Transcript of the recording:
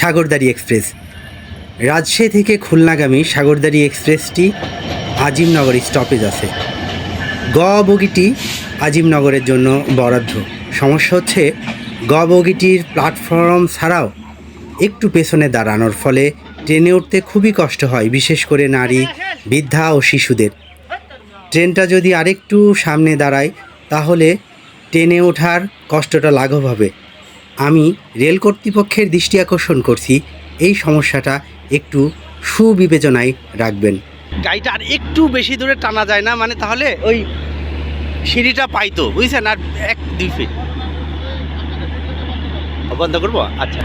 Sagardari express. Rajshahi থেকে খুলনাগামী সাগরদারি এক্সপ্রেসটি আজিমনগর স্টপেজ আছে। গ বগিটি আজিমনগরের জন্য বরাদ্দ। সমস্যা হচ্ছে গ বগিটির প্ল্যাটফর্ম ছাড়াও একটু পেছনে দাঁড়ানোর ফলে ট্রেনে উঠতে খুবই কষ্ট হয়, বিশেষ করে নারী, বৃদ্ধা ও শিশুদের। ট্রেনটা যদি আরেকটু সামনে দাঁড়ায়, তাহলে ট্রেনে ওঠার কষ্টটা লাঘব হবে। আমি রেল কর্তৃপক্ষের দৃষ্টি আকর্ষণ করছি। এই সমস্যাটা একটু সুবিবেচনায় রাখবেন। গাড়িটা আর একটু বেশি দূরে টানা যায় না মানে তাহলে ওই সিঁড়িটা পাইতো, বুঝছেন? আর এক দুই ফিট বন্ধ করব? আচ্ছা।